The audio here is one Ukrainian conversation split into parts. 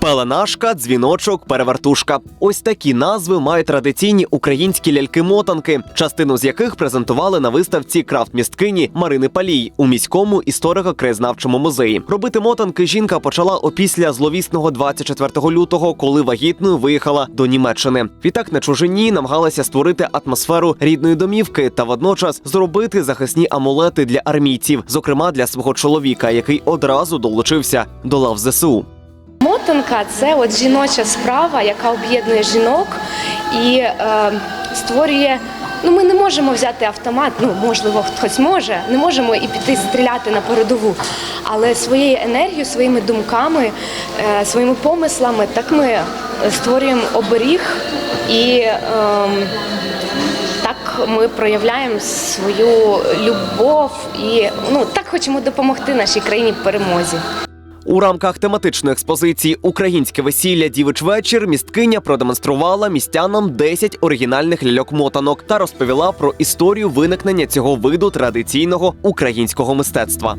Пеленашка, дзвіночок, перевертушка. Ось такі назви мають традиційні українські ляльки-мотанки, частину з яких презентували на виставці крафт-місткині Марини Палій у міському історико-краєзнавчому музеї. Робити мотанки жінка почала опісля зловісного 24 лютого, коли вагітною виїхала до Німеччини. Відтак на чужині намагалася створити атмосферу рідної домівки та водночас зробити захисні амулети для армійців, зокрема для свого чоловіка, який одразу долучився до лав ЗСУ. Мотанка це от жіноча справа, яка об'єднує жінок і е, створює. Ну, ми не можемо взяти автомат, ну можливо, хтось може, не можемо і піти стріляти на передову. Але своєю енергією, своїми думками, е, своїми помислами, так ми створюємо оберіг і е, так ми проявляємо свою любов і ну так хочемо допомогти нашій країні в перемозі. У рамках тематичної експозиції Українське весілля дівич вечір місткиня продемонструвала містянам 10 оригінальних ляльок-мотанок та розповіла про історію виникнення цього виду традиційного українського мистецтва.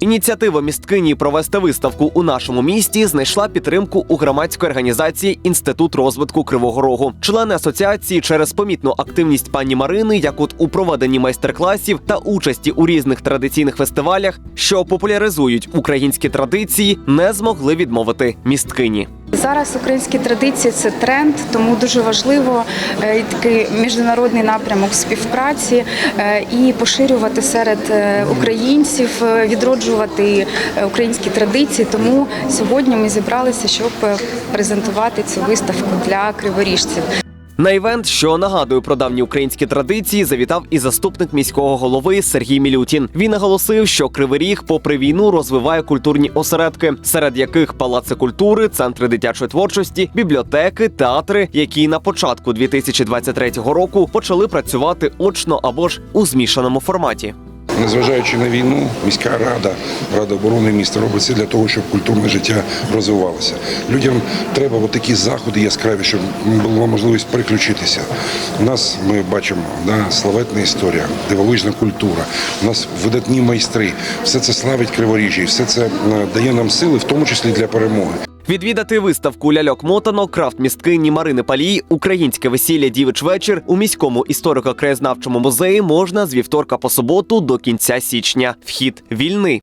Ініціатива місткині провести виставку у нашому місті знайшла підтримку у громадської організації Інститут розвитку Кривого Рогу. Члени асоціації через помітну активність пані Марини, як от у проведенні майстер-класів та участі у різних традиційних фестивалях, що популяризують українські традиції, не змогли відмовити місткині. Зараз українські традиції це тренд, тому дуже важливо е, такий міжнародний напрямок співпраці е, і поширювати серед е, українців, відроджувати українські традиції. Тому сьогодні ми зібралися, щоб презентувати цю виставку для криворіжців. На івент, що нагадує про давні українські традиції, завітав і заступник міського голови Сергій Мілютін. Він наголосив, що Кривий Ріг, попри війну, розвиває культурні осередки, серед яких палаци культури, центри дитячої творчості, бібліотеки, театри, які на початку 2023 року почали працювати очно або ж у змішаному форматі. Незважаючи на війну, міська рада, рада оборони міста робить все для того, щоб культурне життя розвивалося. Людям треба такі заходи яскраві, щоб була можливість переключитися. У нас ми бачимо да, славетна історія, дивовижна культура. У нас видатні майстри. Все це славить криворіжжя, все це е, дає нам сили, в тому числі для перемоги. Відвідати виставку ляльок мотанок крафт місткині Марини Палій Українське весілля дівич вечір у міському історико-краєзнавчому музеї можна з вівторка по суботу до кінця січня. Вхід вільний.